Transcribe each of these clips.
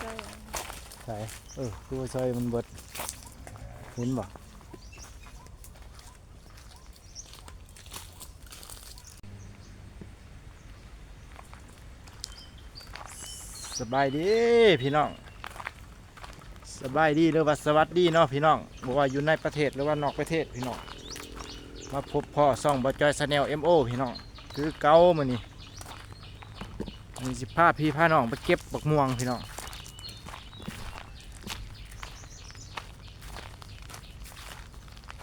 ใช่ใส่เออคือว่าซอยมันเบิดเห็นบ่สบายดีพี่น้อง สบายดีหรือว่าสวัสดีเนาะพี่น้องบอกว่าอยู่ในประเทศหรือว่านอกประเทศพี่น้องมาพบพ่อซ่องบอจอยชาแนลเอ็มโอพี่น้องคือเก้ามานี่มีสิพาพี่พาน้องไปเก็บบักม่วงพี่น้อง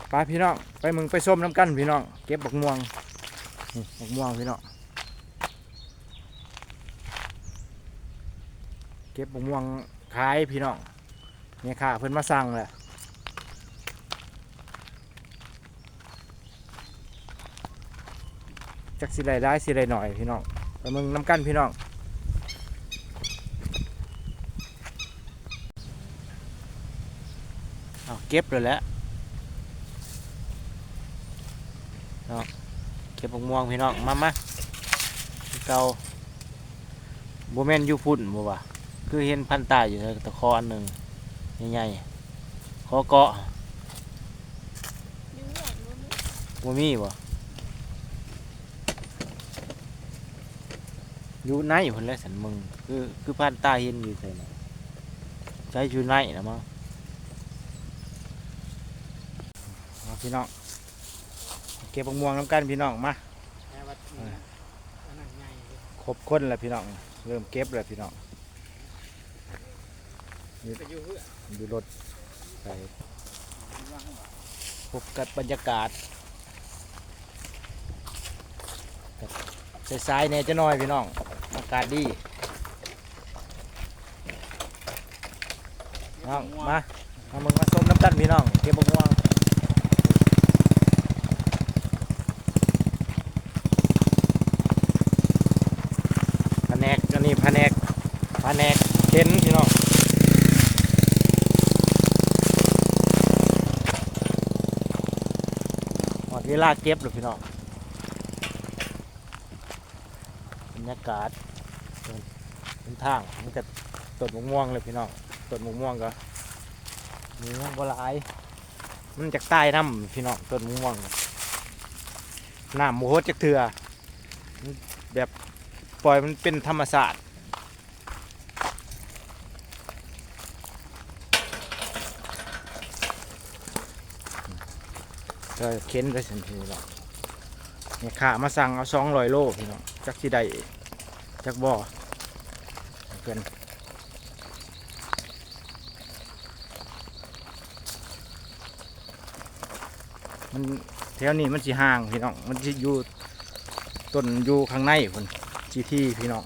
ไปพี่น้อง ไปมึงไปส้มน้ำกันพี่น้อง เก็บบักม่วงบักม่วงพี่น้อง เก็บบักม่วงขายพี่น้องเนี่ยค่ะเพิ่นมาสั่งแหละจักสิไรได้สิไรหน่อยพี่น้องไปมึงน้ำกันพี่น้องเอาเก็บเลยแหละ เก็บมะม่วงพี่น้องมามาเกาโบแมนอยูพุ่นบ่วะคือเห็นพันตายอยู่ในตะคออันหนึ่งใหญ่ๆคอเกาะยื้อหลังนู้นบ่มีบ่อยู่ในพุ่นแล้วสันมึงคือคือพันตายเห็นอยู่ใส่ใช้อยู่ในนะมั้งเอาพี่น้อง ก็บมะม่วงน้ำกันพี่น้องมาแต่ว่าอันนั้นใหญ่เลยครบคนแล้วพี่น้อง เริ่มเก็บแล้วพี่น้องไปอยู่เพื่อดูรถไปว่างบ่พบกับบรรยากาศสายๆเนี่ยจะน้อยพี่น้อง อากาศดีน้องมามามึงมาส้มน้ำกันพี่น้อง เก็บบักม่วงแผนกอันนี้แผนกแผนกเข็นพี่น้อง หอด เวลาเก็บเลยพี่น้องบรรยากาศเป็นทางมันก็ต้นมะม่วงเลยพี่น้องต้นมะม่วงก็มีม่วงบหลายมันจากใต้น้ำพี่น้องต้นมะม่วงน่ะน้ำโมโหจากเถื่อแบบปล่อยมันเป็นธรรมศาสตร์ ก็เข็นไปสิพี่น้องเนี่ยขามาสั่งเอาสองร้อยโลพี่น้องจักที่ใดจักบ่อเพื่อนมันแถวนี้มันสิห่างพี่น้องมันสิอยู่ต้นอยู่ข้างในคนจีที่พี่น้อง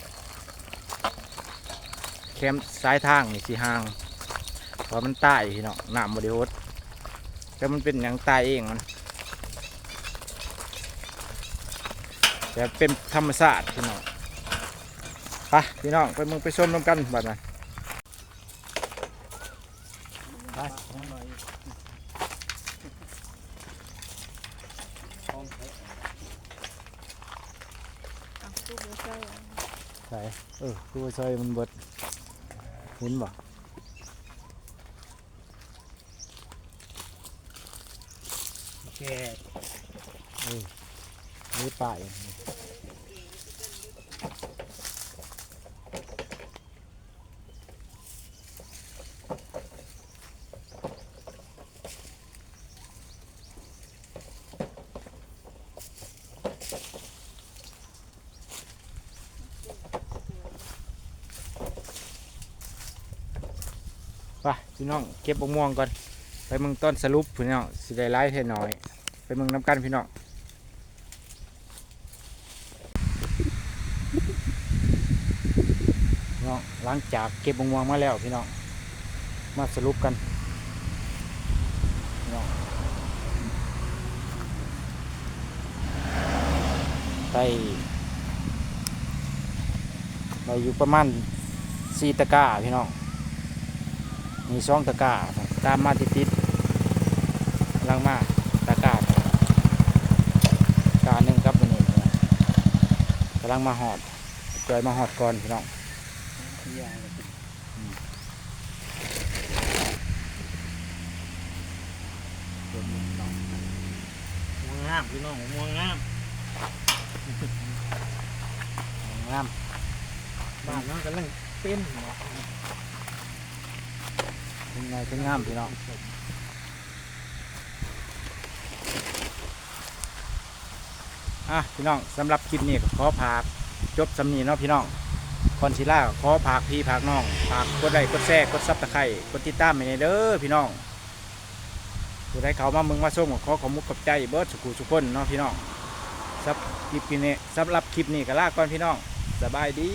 แคมป์ซ้ายทางนี่สิห่างเพราะมันใต้พี่น้องน้ำบริโภคแต่มันเป็นอย่างตายเองมัน แต่เป็นธรรมศาสตร์พี่น้องไปพี่น้องไปมึงไปชมน้ำกันบัดนั้นไปของหน่อยของเอะอะตู้ไม่ใช่ใส่เออคือว่าซอยมันเบิดเห็นบ่แกเออ นี่ป่ายางนี้ไปพี่น้องเก็บมะม่วงก่อน ไปมึงต้นสรุปพี่น้องสิได้ไล่เท่น้อย ไปมึงน้ำกันพี่น้อง น้องหลังจากเก็บมะม่วงมาแล้วพี่น้องมาสรุปกันน้องได้ได้อยู่ประมาณสี่ตะกร้าพี่น้องมีสองตะกร้าตามมาติดติดๆลังมาตะกากร้าหนึ่งครับวันนี้กำลังมาหอดจอยมาหอดก่อนพี่น้อง ตัมงน้ามพี่น้องม่วงามม่ามบ้านน้องกำลังเป็นเนาะเป็นไงเป็นงามพี่น้องอะพี่น้องสำหรับคลิปนี้ขอพาจบสำนีเนาะพี่น้อง คอนซิล่าขอพากพี่พากน้องพากกดไลค์กดแชร์กดซับตะไคร่กดติดตามไปในเด้อพี่น้องผู้ใดเขามาเมืองมาส้มขอขอมุกขอบใจเบิร์ดสุขุสุขคนเนาะพี่น้องซับคลิปนี้ซับรับคลิปนี้ก็ลาก่อนพี่น้องสบายดี